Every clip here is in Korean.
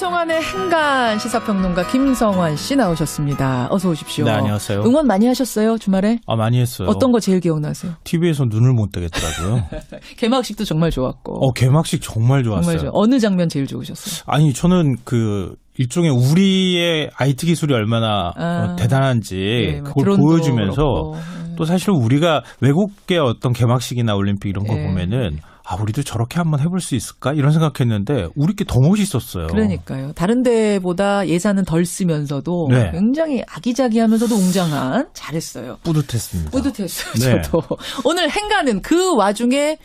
조성환의 행간 시사평론가 김성환 씨 나오셨습니다. 어서 오십시오. 네, 안녕하세요. 응원 많이 하셨어요, 주말에? 아, 많이 했어요. 어떤 거 제일 기억나세요? TV에서 눈을 못 뜨겠더라고요. 개막식도 정말 좋았고. 어, 개막식 정말 좋았어요. 정말 좋 어느 장면 제일 좋으셨어요? 아니, 저는 그 일종의 우리의 IT 기술이 얼마나 아. 어, 대단한지 예, 막 그걸 보여주면서 그렇고. 예. 또 사실 우리가 외국의 어떤 개막식이나 올림픽 이런 거 예. 보면은 아, 우리도 저렇게 한번 해볼 수 있을까? 이런 생각했는데 우리 게더 멋있었어요. 그러니까요. 다른 데보다 예산은 덜 쓰면서도 네. 굉장히 아기자기하면서도 웅장한 잘했어요. 뿌듯했습니다. 뿌듯했어요. 네. 저도 오늘 행가는 그 와중에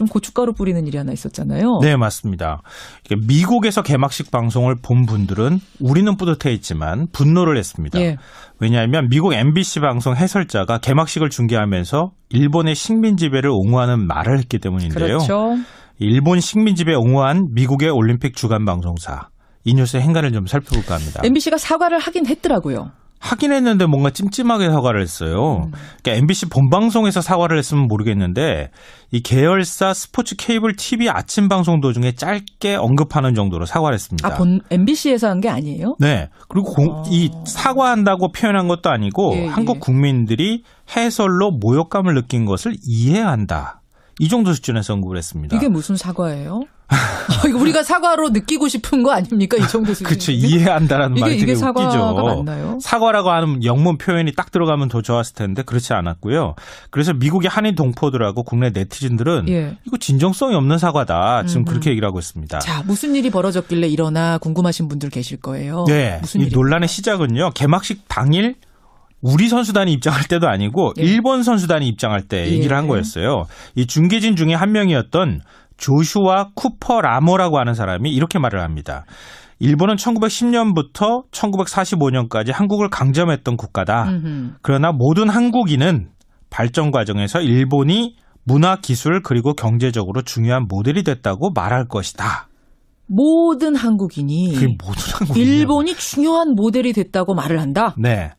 좀 고춧가루 뿌리는 일이 하나 있었잖아요. 네, 맞습니다. 미국에서 개막식 방송을 본 분들은 우리는 뿌듯해 있지만 분노를 했습니다. 예. 왜냐하면 미국 MBC 방송 해설자가 개막식을 중계하면서 일본의 식민 지배를 옹호하는 말을 했기 때문인데요. 그렇죠. 일본 식민 지배 옹호한 미국의 올림픽 주간 방송사 이 뉴스의 행간을 좀 살펴볼까 합니다. MBC가 사과를 하긴 했더라고요. 하긴 했는데 뭔가 찜찜하게 사과를 했어요. 음. 그러니까 MBC 본방송에서 사과를 했으면 모르겠는데 이 계열사 스포츠 케이블 TV 아침 방송 도중에 짧게 언급하는 정도로 사과를 했습니다. 아, 본 MBC에서 한 게 아니에요? 네. 그리고 공- 아. 이 사과한다고 표현한 것도 아니고 예, 한국 예. 국민들이 해설로 모욕감을 느낀 것을 이해한다. 이 정도 수준에서 언급을 했습니다. 이게 무슨 사과예요? 아, 이거 우리가 사과로 느끼고 싶은 거 아닙니까? 이 정도 수준. 그렇죠. 이해한다라는 이게 말이 되게 이게 사과가 웃기죠. 맞나요? 사과라고 하는 영문 표현이 딱 들어가면 더 좋았을 텐데 그렇지 않았고요. 그래서 미국의 한인 동포들하고 국내 네티즌들은 예. 이거 진정성이 없는 사과다. 지금 음. 그렇게 얘기를 하고 있습니다. 자, 무슨 일이 벌어졌길래 일어나 궁금하신 분들 계실 거예요. 네. 무슨 이? 논란의 시작은요. 개막식 당일 우리 선수단이 입장할 때도 아니고 예. 일본 선수단이 입장할 때 예. 얘기를 한 거였어요. 이 중계진 중에 한 명이었던 조슈아 쿠퍼 라모라고 하는 사람이 이렇게 말을 합니다. 일본은 1910년부터 1945년까지 한국을 강점했던 국가다. 음흠. 그러나 모든 한국인은 발전 과정에서 일본이 문화, 기술 그리고 경제적으로 중요한 모델이 됐다고 말할 것이다. 모든 한국인이 모든 일본이 중요한 모델이 됐다고 말을 한다. 네.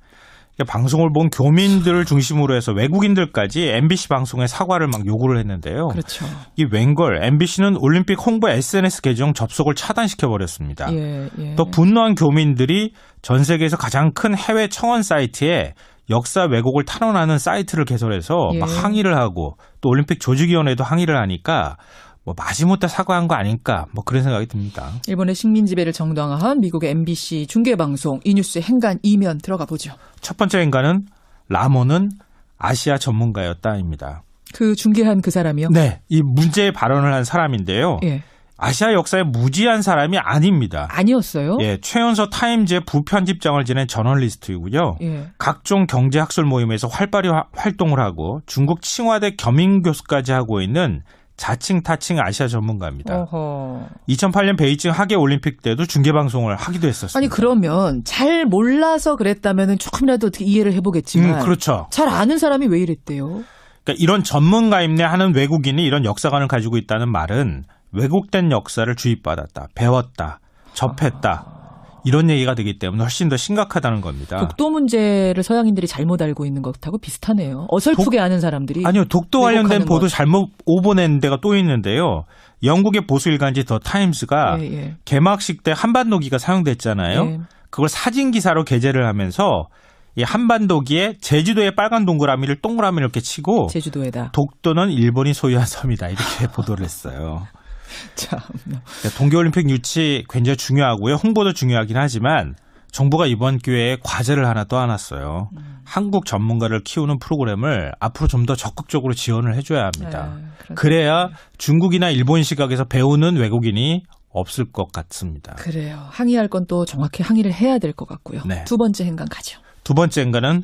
그러니까 방송을 본 교민들을 중심으로 해서 외국인들까지 MBC 방송에 사과를 막 요구를 했는데요. 그렇죠. 이 웬걸 MBC는 올림픽 홍보 SNS 계정 접속을 차단시켜 버렸습니다. 예, 예. 또 분노한 교민들이 전 세계에서 가장 큰 해외 청원 사이트에 역사 왜곡을 탄원하는 사이트를 개설해서 예. 막 항의를 하고 또 올림픽 조직위원회도 항의를 하니까 뭐 마지못해 사과한 거 아닐까 뭐 그런 생각이 듭니다. 일본의 식민 지배를 정당화한 미국의 MBC 중계 방송 이 뉴스의 행간 이면 들어가 보죠. 첫 번째 인간은 라모는 아시아 전문가였다입니다. 그 중계한 그 사람이요. 네, 이 문제의 발언을 한 사람인데요. 예. 아시아 역사에 무지한 사람이 아닙니다. 아니었어요. 예, 최연소 타임즈의 부편집장을 지낸 저널리스트이고요. 예. 각종 경제학술 모임에서 활발히 화- 활동을 하고 중국 칭화대 겸임 교수까지 하고 있는 자칭 타칭 아시아 전문가입니다. 어허. 2008년 베이징 하계 올림픽 때도 중계 방송을 하기도 했었습니다. 아니 그러면 잘 몰라서 그랬다면은 조금이라도 어떻게 이해를 해보겠지만 음, 그렇죠. 잘 아는 사람이 왜 이랬대요? 그러니까 이런 전문가 임내 하는 외국인이 이런 역사관을 가지고 있다는 말은 왜곡된 역사를 주입받았다, 배웠다, 접했다. 이런 얘기가 되기 때문에 훨씬 더 심각하다는 겁니다. 독도 문제를 서양인들이 잘못 알고 있는 것하고 비슷하네요. 어설프게 아는 사람들이 아니요, 독도 관련된 보도 것. 잘못 오보낸 데가 또 있는데요. 영국의 보수 일간지 더 타임스가 예, 예. 개막식 때 한반도기가 사용됐잖아요. 예. 그걸 사진 기사로 게재를 하면서 이 한반도기에 제주도의 빨간 동그라미를 동그라미 이렇게 치고 제주도에다. 독도는 일본이 소유한 섬이다 이렇게 보도를 했어요. 참. 그러니까 동계올림픽 유치 굉장히 중요하고요. 홍보도 중요하긴 하지만 정부가 이번 기회에 과제를 하나 떠안았어요. 한국 전문가를 키우는 프로그램을 앞으로 좀 더 적극적으로 지원을 해줘야 합니다. 아, 그렇군요. 그래야 중국이나 일본 시각에서 배우는 외국인이 없을 것 같습니다. 그래요. 항의할 건 또 정확히 항의를 해야 될 것 같고요. 네. 두 번째 행간 가죠. 두 번째인가는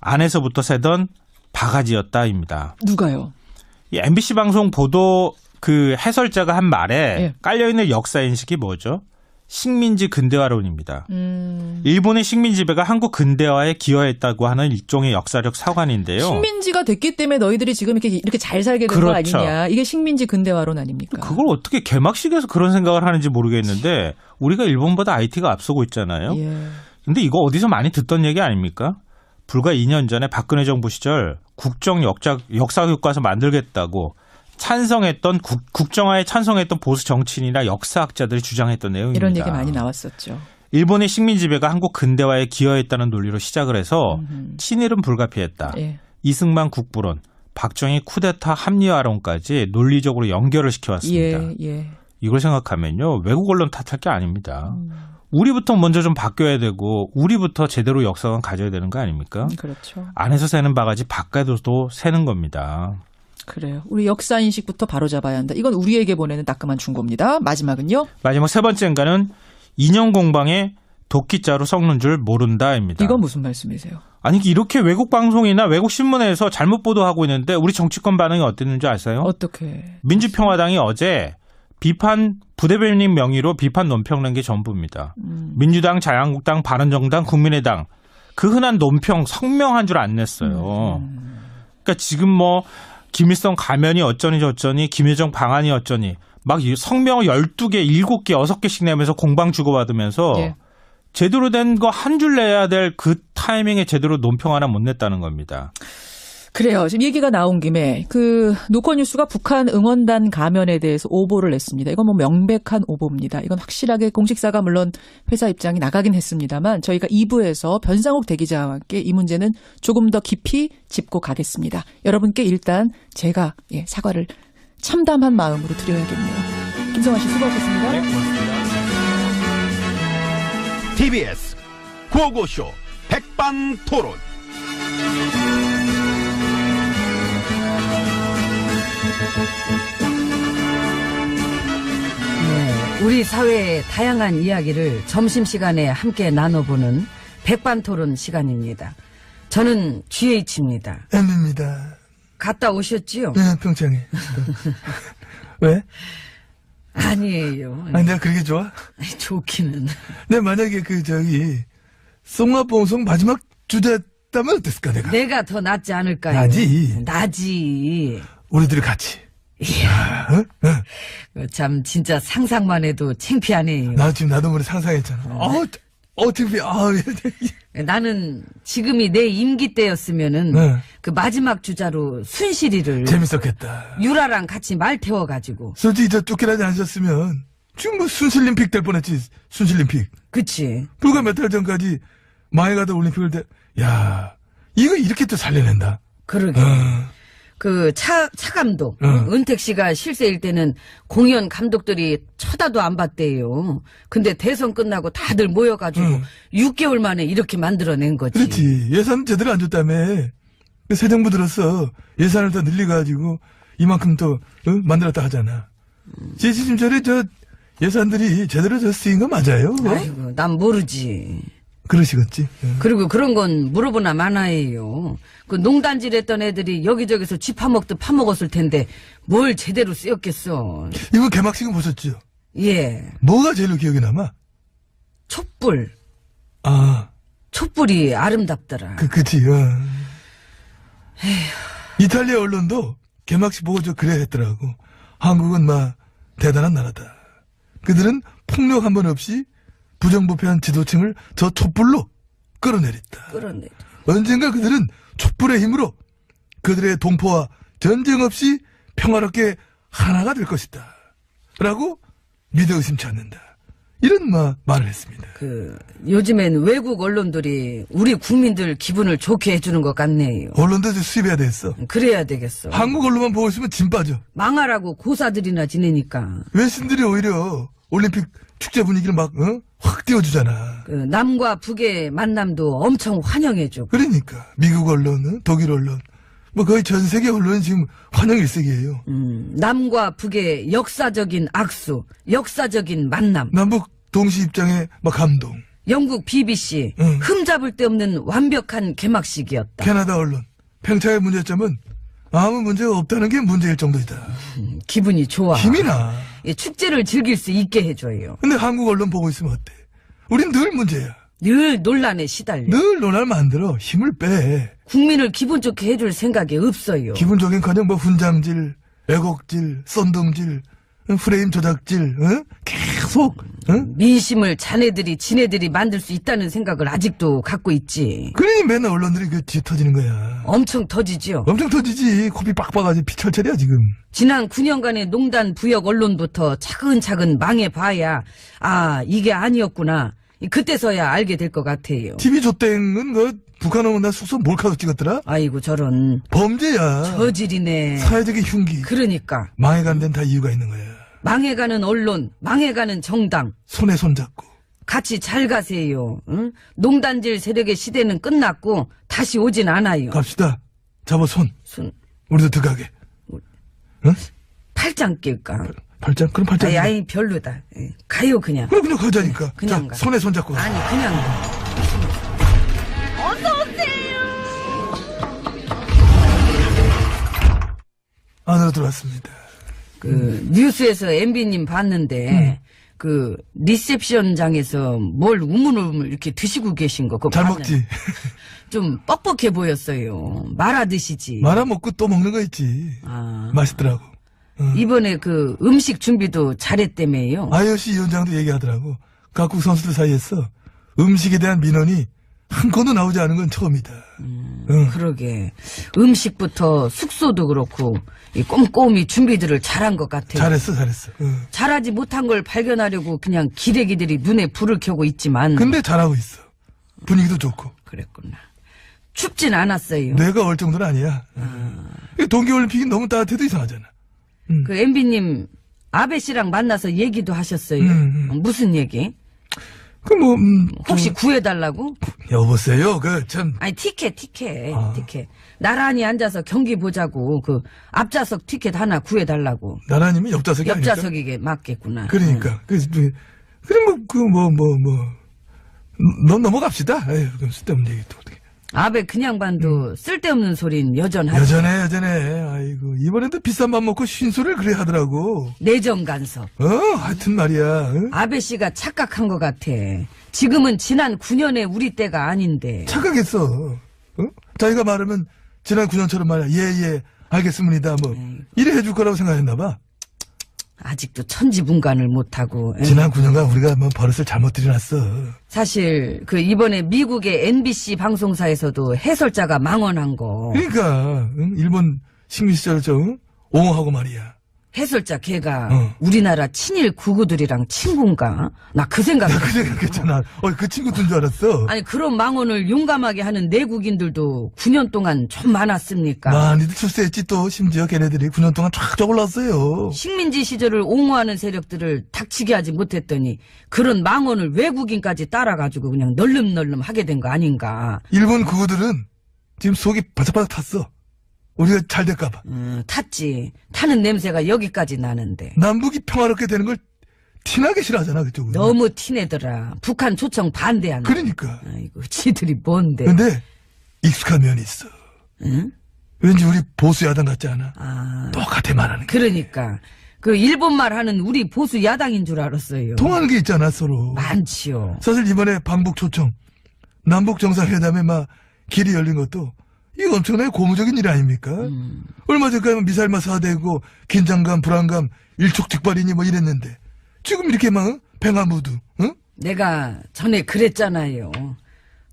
안에서부터 새던 바가지였다입니다. 누가요? 이 MBC 방송 보도 그 해설자가 한 말에 예. 깔려있는 역사 인식이 뭐죠? 식민지 근대화론입니다. 음, 일본의 식민 지배가 한국 근대화에 기여했다고 하는 일종의 역사적 사관인데요. 식민지가 됐기 때문에 너희들이 지금 이렇게 이렇게 잘 살게 된거 그렇죠. 아니냐? 이게 식민지 근대화론 아닙니까? 그걸 어떻게 개막식에서 그런 생각을 하는지 모르겠는데 우리가 일본보다 IT가 앞서고 있잖아요. 예. 근데 이거 어디서 많이 듣던 얘기 아닙니까? 불과 2년 전에 박근혜 정부 시절 국정 역사, 역사 교과서 만들겠다고 찬성했던 국, 정화에 찬성했던 보수 정치인이나 역사학자들이 주장했던 내용입니다. 이런 얘기 많이 나왔었죠. 일본의 식민 지배가 한국 근대화에 기여했다는 논리로 시작을 해서 음흠. 친일은 불가피했다. 예. 이승만 국부론, 박정희 쿠데타 합리화론까지 논리적으로 연결을 시켜왔습니다. 예, 예. 이걸 생각하면요 외국 언론 탓할 게 아닙니다. 음, 우리부터 먼저 좀 바뀌어야 되고 우리부터 제대로 역사관 가져야 되는 거 아닙니까? 그렇죠. 안에서 새는 바가지 바깥에서도 새는 겁니다. 그래요. 우리 역사 인식부터 바로 잡아야 한다. 이건 우리에게 보내는 따끔한 충고입니다. 마지막은요. 마지막 세 번째인가는 인형 공방에 도끼자루 섞는 줄 모른다입니다. 이건 무슨 말씀이세요? 아니 이렇게 외국 방송이나 외국 신문에서 잘못 보도하고 있는데 우리 정치권 반응이 어땠는지 아세요? 어떻게? 민주평화당이 어제 비판 부대변인 명의로 비판 논평 낸 게 전부입니다. 음, 민주당, 자유한국당, 바른정당, 국민의당 그 흔한 논평 성명한 줄 안 냈어요. 음. 그러니까 지금 뭐 김일성 가면이 어쩌니 저쩌니 김여정 방안이 어쩌니 막이 성명을 12개, 7개, 6개씩 내면서 공방 주고받으면서 예. 제대로 된 거 한 줄 내야 될 그 타이밍에 제대로 논평 하나 못 냈다는 겁니다. 그래요. 지금 얘기가 나온 김에 그 노컷뉴스가 북한 응원단 가면에 대해서 오보를 냈습니다. 이건 뭐 명백한 오보입니다. 이건 확실하게 공식사가 물론 회사 입장이 나가긴 했습니다만 저희가 2부에서 변상욱 대기자와 함께 이 문제는 조금 더 깊이 짚고 가겠습니다. 여러분께 일단 제가 예, 사과를 참담한 마음으로 드려야겠네요. 김성환 씨 수고하셨습니다. TBS 구호고쇼 백반토론. 네, 우리 사회의 다양한 이야기를 점심시간에 함께 나눠보는 백반토론 시간입니다. 저는 GH입니다. M입니다. 갔다 오셨지요? 네, 평창에. 왜? 아니에요. 아니, 내가 그렇게 좋아? 좋기는. 내가 만약에 그, 저기, 송화봉송 마지막 주제였다면 어땠을까, 내가? 내가 더 낫지 않을까요? 나지. 나지. 우리들이 같이. 이야, 어? 어. 그참 진짜 상상만 해도 창피하네요. 나 지금 나도 모르게 상상했잖아. 어, 어떻게, 아, 나는 지금이 내 임기 때였으면은 네. 그 마지막 주자로 순실이를 재밌었겠다. 유라랑 같이 말 태워가지고 솔직히 저 쫓겨나지 않으셨으면 지금 뭐 순실림픽 될 뻔했지, 순실림픽. 그치 불과 몇 달 전까지 마에가드 올림픽을 때, 야 이거 이렇게 또 살려낸다. 그러게 어. 그 차 차 감독 응. 은택 씨가 실세일 때는 공연 감독들이 쳐다도 안 봤대요. 근데 대선 끝나고 다들 모여가지고 응. 6개월 만에 이렇게 만들어낸 거지. 그렇지. 예산 제대로 안 줬다며. 그새 정부 들어서 예산을 더 늘려가지고 이만큼 또 어? 만들었다 하잖아. 제시심절에 저 예산들이 제대로 저 쓰인 거 맞아요? 어? 아이고 난 모르지. 그러시겠지. 어. 그리고 그런 건 물어보나 마나예요. 그 농단질 했던 애들이 여기저기서 쥐 파먹듯 파먹었을 텐데 뭘 제대로 쓰였겠어. 이거 개막식은 보셨죠? 예. 뭐가 제일 기억에 남아? 촛불. 아, 촛불이 아름답더라. 그, 그치, 어. 이탈리아 언론도 개막식 보고 저 그래 했더라고. 한국은 막 대단한 나라다. 그들은 폭력 한 번 없이 부정부패한 지도층을 저 촛불로 끌어내렸다. 그러네. 언젠가 그들은 촛불의 힘으로 그들의 동포와 전쟁 없이 평화롭게 하나가 될 것이다. 라고 믿어 의심치 않는다. 이런 마, 말을 했습니다. 그 요즘엔 외국 언론들이 우리 국민들 기분을 좋게 해주는 것 같네요. 언론도 이제 수입해야 됐어. 그래야 되겠어. 한국 언론만 보고 있으면 진 빠져. 망하라고 고사들이나 지내니까 외신들이 오히려 올림픽 축제 분위기를 막, 어? 확 띄워주잖아. 그 남과 북의 만남도 엄청 환영해주고 그러니까. 미국 언론, 어? 독일 언론. 뭐 거의 전 세계 언론이 지금 환영 일색이에요. 음, 남과 북의 역사적인 악수, 역사적인 만남. 남북 동시 입장에 막 감동. 영국 BBC 응. 흠잡을 데 없는 완벽한 개막식이었다. 캐나다 언론. 평창의 문제점은 아무 문제가 없다는 게 문제일 정도이다. 기분이 좋아. 힘이 나. 이 축제를 즐길 수 있게 해줘요. 근데 한국 언론 보고 있으면 어때? 우린 늘 문제야. 늘 논란에 시달려. 늘 논할 만들어. 힘을 빼. 국민을 기분 좋게 해줄 생각이 없어요. 기본적인 커녕 뭐 훈장질, 애곡질, 썬둥질, 어, 프레임 조작질, 어? 계속 응? 민심을 자네들이 지네들이 만들 수 있다는 생각을 아직도 갖고 있지. 그러니 맨날 언론들이 그 뒤에 터지는 거야. 엄청 터지지요. 엄청 터지지. 코피 빡빡하지. 피철철이야, 지금. 지난 9년간의 농단 부역 언론부터 차근차근 망해봐야 아 이게 아니었구나. 그때서야 알게 될 것 같아요. TV 조땡은 그 북한 오면 나 숙소 몰카도 찍었더라? 아이고 저런 범죄야. 저질이네. 사회적인 흉기. 그러니까 망해간 데는 다 이유가 있는 거야. 망해가는 언론, 망해가는 정당 손에 손잡고. 같이 잘 가세요. 응? 농단질 세력의 시대는 끝났고 다시 오진 않아요. 갑시다. 잡아 손. 손 우리도 들어가게. 팔짱 낄까? 팔짱? 그럼 팔짱. 아이, 아이 별로다. 예, 가요 그냥. 그럼 그냥 가자니까. 그냥 자, 가. 손에 손 잡고. 가. 아니 그냥 가. 안으로 들어왔습니다. 그 뉴스에서 MB님 봤는데 그 리셉션장에서 뭘 우물우물 이렇게 드시고 계신 거 그거 잘 봤는데 먹지? 좀 뻑뻑해 보였어요. 말아 드시지. 말아 먹고 또 먹는 거 있지. 아, 맛있더라고. 이번에 그 음식 준비도 잘했다며요. IOC 위원장도 얘기하더라고. 각국 선수들 사이에서 음식에 대한 민원이 한 건도 나오지 않은 건 처음이다. 응. 그러게 음식부터 숙소도 그렇고 이 꼼꼼히 준비들을 잘한 것 같아요. 잘했어, 잘했어. 응. 잘하지 못한 걸 발견하려고 그냥 기레기들이 눈에 불을 켜고 있지만 근데 잘하고 있어. 분위기도 좋고. 그랬구나. 춥진 않았어요. 뇌가 얼 정도는 아니야. 이 동계올림픽이 너무 따뜻해도 이상하잖아. 그 MB님 아베 씨랑 만나서 얘기도 하셨어요. 음, 어, 무슨 얘기? 그 뭐, 음, 혹시 구해달라고? 여보세요. 그 참. 아니 티켓 티켓 아. 티켓 나란히 앉아서 경기 보자고 그 앞좌석 티켓 하나 구해달라고 나라님이 옆좌석이 아니까. 옆좌석이게 맞겠구나. 그러니까. 그, 그, 그래, 뭐, 그, 뭐, 뭐, 뭐. 넌 넘어갑시다. 에휴, 그럼 쓸데없는 얘기 또. 아베 그냥 반도 쓸데없는 소린 여전하지. 여전해, 여전해. 아이고, 이번에도 비싼 밥 먹고 쉰소리를 그래 하더라고. 내정 간섭. 어, 하여튼 말이야. 응? 아베 씨가 착각한 것 같아. 지금은 지난 9년의 우리 때가 아닌데. 착각했어. 어? 자기가 말하면 지난 9년처럼 말이야. 예, 예, 알겠습니다. 뭐, 이래 해줄 거라고 생각했나 봐. 아직도 천지분간을 못하고. 에. 지난 9년간 우리가 뭐 버릇을 잘못 들여놨어. 사실 그 이번에 미국의 NBC 방송사에서도 해설자가 망언한 거. 그러니까, 응? 일본 식민 시절 저, 응? 옹호하고 말이야. 해설자 걔가 어. 우리나라 친일 구구들이랑 친구인가? 나 그 생각. 나그 생각했잖아. 어, 그 친구 둔줄 알았어. 아니 그런 망언을 용감하게 하는 내국인들도 9년 동안 좀 많았습니까? 많이들 출세했지 또 심지어 걔네들이 9년 동안 쫙쫙 올랐어요. 식민지 시절을 옹호하는 세력들을 닥치게 하지 못했더니 그런 망언을 외국인까지 따라가지고 그냥 널름널름 하게 된 거 아닌가. 일본 그우들은 지금 속이 바짝바짝 탔어. 우리가 잘 될까봐. 음, 탔지. 타는 냄새가 여기까지 나는데. 남북이 평화롭게 되는 걸 티나게 싫어하잖아 그쪽은. 너무 티내더라. 북한 초청 반대한다. 그러니까. 아이고, 지들이 뭔데. 근데 익숙한 면이 있어. 응? 왠지 우리 보수 야당 같지 않아? 아, 똑같아 말하는 게. 그러니까. 그 일본 말 하는 우리 보수 야당인 줄 알았어요. 통하는 게 있잖아 서로. 많지요. 사실 이번에 방북 초청, 남북 정상회담에 막 길이 열린 것도 이거 엄청나게 고무적인 일 아닙니까? 음. 얼마 전까지 미사일만 쏴대고 긴장감, 불안감, 일촉즉발이니 뭐 이랬는데 지금 이렇게 막 어? 팽화무드, 응? 내가 전에 그랬잖아요.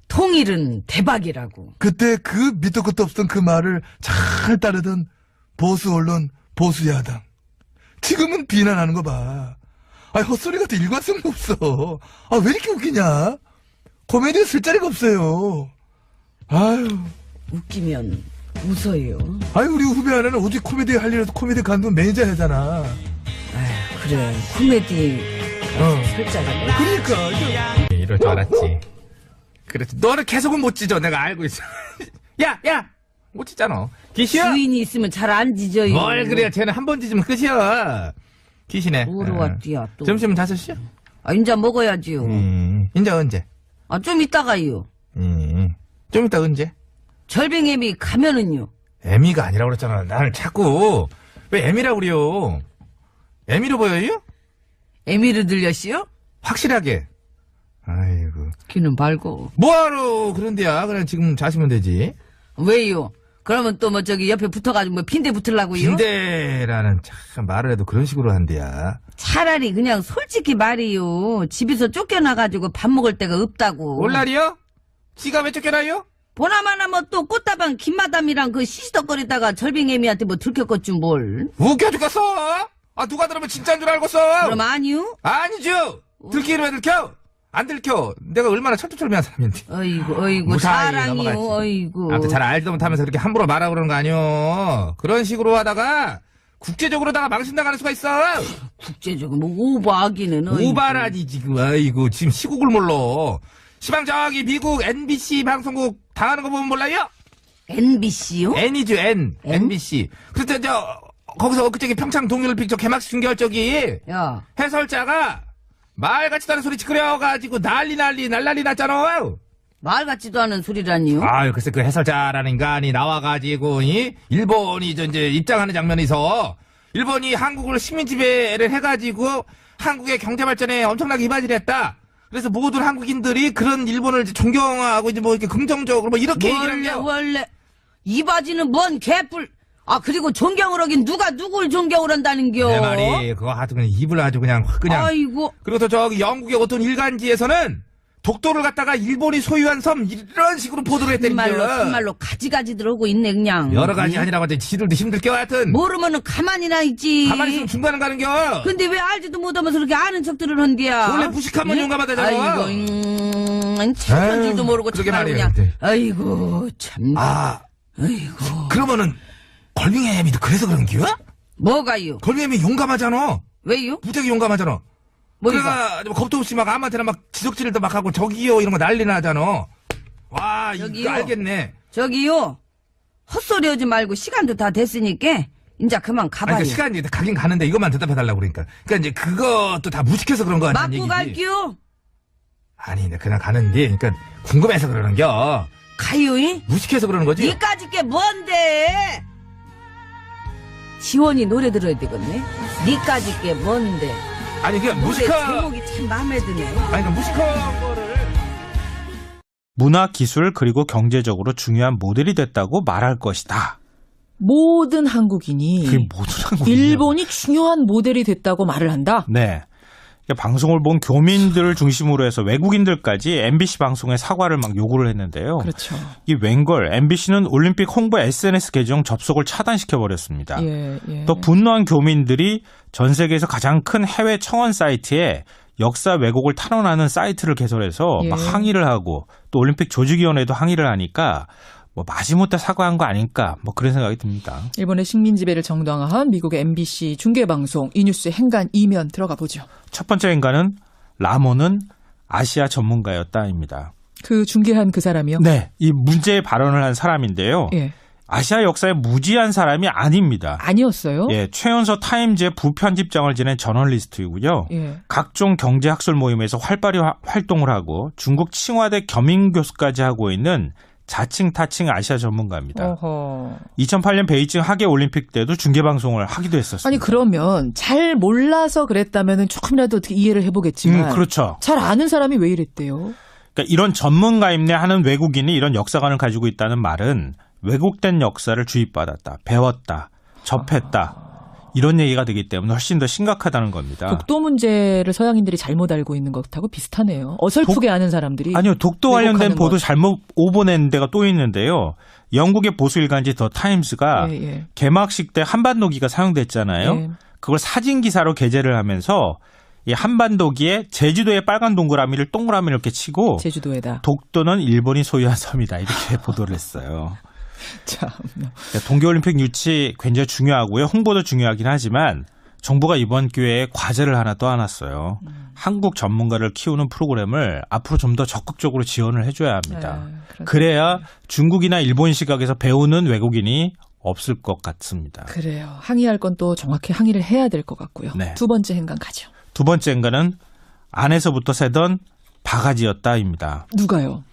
통일은 대박이라고. 그때 그 밑도 끝도 없던 그 말을 잘 따르던 보수 언론, 보수 야당. 지금은 비난하는 거 봐. 아, 헛소리 같은 일관성도 없어. 아, 왜 이렇게 웃기냐? 코미디에 쓸 자리가 없어요. 아유, 웃기면 웃어요. 아유, 우리 후배 하나는 오직 코미디 할 일에도 코미디 감독 매니저 하잖아. 아휴, 그래. 코미디 어. 설자가 그러니까. 이게 이럴 줄 알았지. 그렇지. 너는 계속은 못 찢어. 내가 알고 있어. 야, 야! 못 찢잖아. 기시야! 주인이 있으면 잘안 짖어요. 뭘 그래야 쟤는 한 번 찢으면 끝이야. 기시네. 뭐로 어. 왔디야, 또. 점심은 다섯 시야? 아, 인자 먹어야지요. 음. 이제 언제? 아, 좀 이따가요. 음. 좀 이따 언제? 절빙애미 가면은요. 애미가 아니라고 그랬잖아. 나를 자꾸. 왜 애미라고 그래요? 애미로 보여요? 애미를 들렸시요? 확실하게. 아이고. 귀는 말고. 뭐하러 그런데야. 그냥 지금 자시면 되지. 왜요? 그러면 또 뭐 저기 옆에 붙어가지고 뭐 빈대 붙으려고요? 빈대라는 참 말을 해도 그런 식으로 한대야. 차라리 그냥 솔직히 말이요. 집에서 쫓겨나가지고 밥 먹을 데가 없다고. 올날이요? 지가 왜 쫓겨나요? 보나마나 뭐 또 꽃다방 김마담이랑 그 시시덕거리다가 절빙애미한테 뭐 들켰겠지 뭘. 웃겨 죽겠어! 아, 누가 들으면 진짜인 줄 알겠어! 그럼 아니요? 아니죠! 들키는 왜 들켜? 안 들켜. 내가 얼마나 철두철미한 사람인데. 어이구, 어이구, 무사히 넘어갔지. 어이구. 아무튼 잘 알지도 못하면서 그렇게 함부로 말하고 그러는 거 아니오. 그런 식으로 하다가 국제적으로다가 망신당하는 수가 있어. 국제적으로 뭐 오버하기는. 어이구. 오바라니 지금 아이고 지금 시국을 몰라. 시방 저기 미국 NBC 방송국 당하는 거 보면 몰라요? NBC요? N이죠 N. N? NBC. 그래서 저 거기서 그저기 평창 동일올림픽 저 개막식 중계할 적이 야, 해설자가 말 같지도 않은 소리 지끄려가지고 난리 난리 날난리 났잖아. 말 같지도 않은 소리라니요? 아유, 글쎄 그 해설자라는 인간이 나와가지고 이 일본이 저 이제 입장하는 장면에서 일본이 한국을 식민 지배를 해가지고 한국의 경제 발전에 엄청나게 이바지를 했다. 그래서 모든 한국인들이 그런 일본을 이제 존경하고 이제 뭐 이렇게 긍정적으로 뭐 이렇게 얘기를 원래, 한게요. 원래. 이 바지는 뭔 개뿔. 아, 그리고 존경을 하긴 누가 누굴 존경을 한다는겨? 내 말이 그거 아주 그냥 입을 아주 그냥 확 그냥. 아이고. 그리고 또 저기 영국의 어떤 일간지에서는 독도를 갖다가 일본이 소유한 섬 이런 식으로 보도를 했다는 정말로, 거. 정말로 가지가지들 하고 있네, 그냥. 여러 가지 응? 아니라고 하지 지들도 힘들게 하여튼 모르면은 가만히나 있지. 가만히 있으면 중간은 가는겨. 근데 왜 알지도 못하면서 그렇게 아는 척들을 한디야? 원래 무식하면 예? 용감하다잖아. 아이고, 음, 참 줄도 모르고 그러게 참말로 말이에요, 그냥. 네. 아이고, 참. 아, 아이고. 그러면은 걸빙애미도 그래서 그런 기야? 뭐가요? 걸빙애미 용감하잖아. 왜요? 무지하게 용감하잖아. 그래가 뭐 겁도 없이 막 아무한테나 막 지적질도 막 하고 저기요 이런 거 난리 나잖아. 와, 저기요. 이거 알겠네. 저기요. 헛소리 하지 말고 시간도 다 됐으니까 이제 그만 아니, 가봐요. 그 시간이 가긴 가는데 이것만 대답해 달라고 그러니까. 그러니까 이제 그것도 다 무식해서 그런 거 아니야? 맞고 갈게요. 아니, 근데 그냥 가는데, 그러니까 궁금해서 그러는겨. 가요이? 무식해서 그러는 거지. 니까짓 게 뭔데? 지원이 노래 들어야 되겠네. 니까짓 게 뭔데? 아니, 그냥 노래 무식한, 제목이 참 마음에 드네. 아니, 그러니까 무식한 거를. 문화, 기술 그리고 경제적으로 중요한 모델이 됐다고 말할 것이다. 모든 한국인이 그게 모든 한국인 일본이 중요한 모델이 됐다고 말을 한다. 네. 방송을 본 교민들을 중심으로 해서 외국인들까지 MBC 방송에 사과를 막 요구를 했는데요. 그렇죠. 이 웬걸 MBC는 올림픽 홍보 SNS 계정 접속을 차단시켜 버렸습니다. 예, 예. 또 분노한 교민들이 전 세계에서 가장 큰 해외 청원 사이트에 역사 왜곡을 탄원하는 사이트를 개설해서 예. 막 항의를 하고 또 올림픽 조직위원회도 항의를 하니까 뭐 마지못해 사과한 거 아닐까 뭐 그런 생각이 듭니다. 일본의 식민 지배를 정당화한 미국의 MBC 중계 방송 이 뉴스 행간 이면 들어가 보죠. 첫 번째 인간은 라모는 아시아 전문가였다입니다. 그 중계한 그 사람이요. 네, 이 문제의 발언을 한 사람인데요. 예. 아시아 역사에 무지한 사람이 아닙니다. 아니었어요. 예, 최연소 타임즈의 부편집장을 지낸 저널리스트이고요. 예. 각종 경제 학술 모임에서 활발히 화- 활동을 하고 중국 칭화대 겸임 교수까지 하고 있는 자칭 타칭 아시아 전문가입니다. 어허. 2008년 베이징 하계 올림픽 때도 중계 방송을 하기도 했었습니다. 아니 그러면 잘 몰라서 그랬다면은 조금이라도 어떻게 이해를 해보겠지만 음, 그렇죠. 잘 아는 사람이 왜 이랬대요? 그러니까 이런 전문가임내 하는 외국인이 이런 역사관을 가지고 있다는 말은 왜곡된 역사를 주입받았다, 배웠다, 접했다. 이런 얘기가 되기 때문에 훨씬 더 심각하다는 겁니다. 독도 문제를 서양인들이 잘못 알고 있는 것하고 비슷하네요. 어설프게 아는 사람들이 아니요, 독도 관련된 보도 것. 잘못 오보낸 데가 또 있는데요. 영국의 보수 일간지 더 타임스가 예, 예. 개막식 때 한반도기가 사용됐잖아요. 예. 그걸 사진 기사로 게재를 하면서 이 한반도기에 제주도의 빨간 동그라미를 동그라미 이렇게 치고 제주도에다. 독도는 일본이 소유한 섬이다 이렇게 보도를 했어요. 참. 그러니까 동계올림픽 유치 굉장히 중요하고요. 홍보도 중요하긴 하지만 정부가 이번 기회에 과제를 하나 떠안았어요. 한국 전문가를 키우는 프로그램을 앞으로 좀 더 적극적으로 지원을 해줘야 합니다. 아, 그렇습니다. 그래야 중국이나 일본 시각에서 배우는 외국인이 없을 것 같습니다. 그래요. 항의할 건 또 정확히 항의를 해야 될 것 같고요. 네. 두 번째 행간 가죠. 두 번째인가는 안에서부터 새던 바가지였다입니다. 누가요?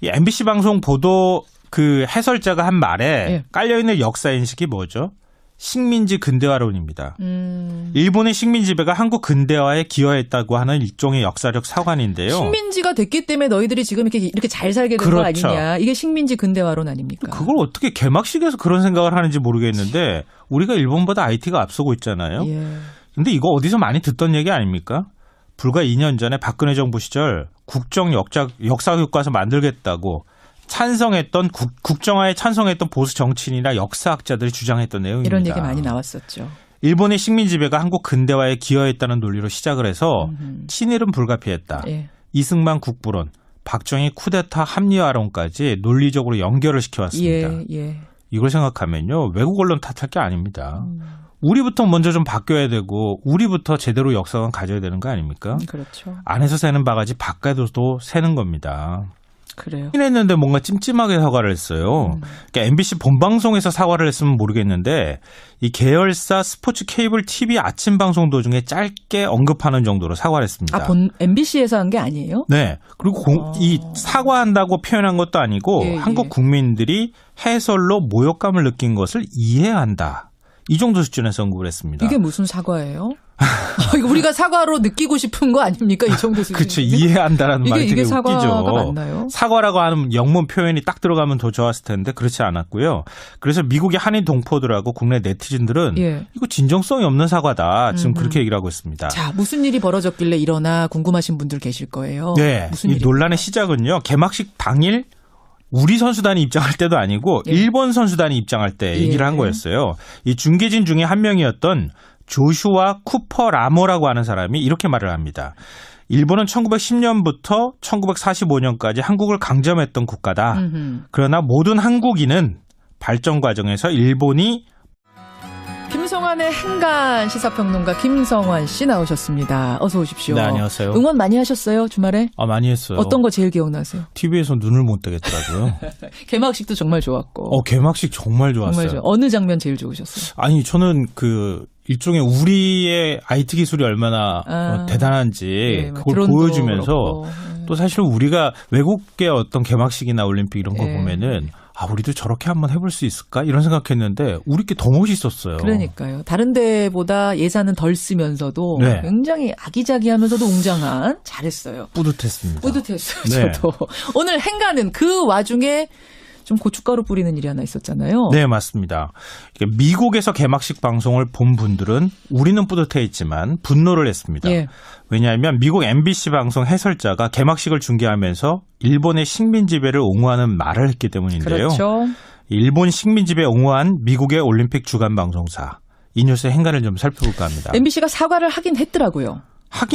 이 MBC 방송 보도 그 해설자가 한 말에 예. 깔려있는 역사 인식이 뭐죠? 식민지 근대화론입니다. 음, 일본의 식민 지배가 한국 근대화에 기여했다고 하는 일종의 역사적 사관인데요. 식민지가 됐기 때문에 너희들이 지금 이렇게 이렇게 잘 살게 된거 그렇죠. 아니냐? 이게 식민지 근대화론 아닙니까? 그걸 어떻게 개막식에서 그런 생각을 하는지 모르겠는데 우리가 일본보다 IT가 앞서고 있잖아요. 예. 근데 이거 어디서 많이 듣던 얘기 아닙니까? 불과 2년 전에 박근혜 정부 시절 국정 역사, 역사 교과서 만들겠다고 찬성했던 국, 국정화에 찬성했던 보수 정치인이나 역사학자들이 주장했던 내용입니다. 이런 얘기 많이 나왔었죠. 일본의 식민 지배가 한국 근대화에 기여했다는 논리로 시작을 해서 음흠. 친일은 불가피했다. 예. 이승만 국부론, 박정희 쿠데타 합리화론까지 논리적으로 연결을 시켜왔습니다. 예, 예. 이걸 생각하면요 외국 언론 탓할 게 아닙니다. 음, 우리부터 먼저 좀 바뀌어야 되고 우리부터 제대로 역사관 가져야 되는 거 아닙니까? 그렇죠. 안에서 새는 바가지 바깥에서도 새는 겁니다. 그래요. 했는데 뭔가 찜찜하게 사과를 했어요. 음. 그러니까 MBC 본방송에서 사과를 했으면 모르겠는데 이 계열사 스포츠 케이블 TV 아침 방송 도중에 짧게 언급하는 정도로 사과를 했습니다. 아, 본 MBC에서 한 게 아니에요? 네. 그리고 공- 아. 이 사과한다고 표현한 것도 아니고 예, 한국 예. 국민들이 해설로 모욕감을 느낀 것을 이해한다. 이 정도 수준에서 언급을 했습니다. 이게 무슨 사과예요? 아, 우리가 사과로 느끼고 싶은 거 아닙니까? 이 정도 수준. 그렇죠. 이해한다라는 이게 말이 이게 되게 사과가 웃기죠. 맞나요? 사과라고 하는 영문 표현이 딱 들어가면 더 좋았을 텐데 그렇지 않았고요. 그래서 미국의 한인 동포들하고 국내 네티즌들은 예. 이거 진정성이 없는 사과다. 지금 음. 그렇게 얘기를 하고 있습니다. 자, 무슨 일이 벌어졌길래 일어나 궁금하신 분들 계실 거예요. 네. 무슨 이? 논란의 시작은요. 개막식 당일 우리 선수단이 입장할 때도 아니고 예. 일본 선수단이 입장할 때 얘기를 예. 한 거였어요. 이 중계진 중에 한 명이었던 조슈아 쿠퍼 라모라고 하는 사람이 이렇게 말을 합니다. 일본은 1910년부터 1945년까지 한국을 강점했던 국가다. 음흠. 그러나 모든 한국인은 발전 과정에서 일본이 김성환의 행간 시사평론가 김성환 씨 나오셨습니다. 어서 오십시오. 네, 안녕하세요. 응원 많이 하셨어요, 주말에? 아, 많이 했어요. 어떤 거 제일 기억나세요? TV에서 눈을 못 뜨겠더라고요. 개막식도 정말 좋았고. 어, 개막식 정말 좋았어요. 정말 좋아. 어느 장면 제일 좋으셨어요? 아니 저는 그 일종의 우리의 IT 기술이 얼마나 아. 어, 대단한지 예, 뭐 그걸 보여주면서. 또 사실 우리가 외국의 어떤 개막식이나 올림픽 이런 거 예. 보면은 아 우리도 저렇게 한번 해볼 수 있을까 이런 생각했는데 우리 게더 멋있었어요. 그러니까요. 다른 데보다 예산은 덜 쓰면서도 네. 굉장히 아기자기하면서도 웅장한 잘했어요. 뿌듯했습니다. 뿌듯했어요. 네. 저도 오늘 행가는 그 와중에 좀 고춧가루 뿌리는 일이 하나 있었잖아요. 네, 맞습니다. 미국에서 개막식 방송을 본 분들은 우리는 뿌듯해했지만 분노를 했습니다. 예. 왜냐하면 미국 MBC 방송 해설자가 개막식을 중계하면서 일본의 식민 지배를 옹호하는 말을 했기 때문인데요. 그렇죠. 일본 식민 지배 옹호한 미국의 올림픽 주간 방송사 이 뉴스의 행간을 좀 살펴볼까 합니다. MBC가 사과를 하긴 했더라고요. 하긴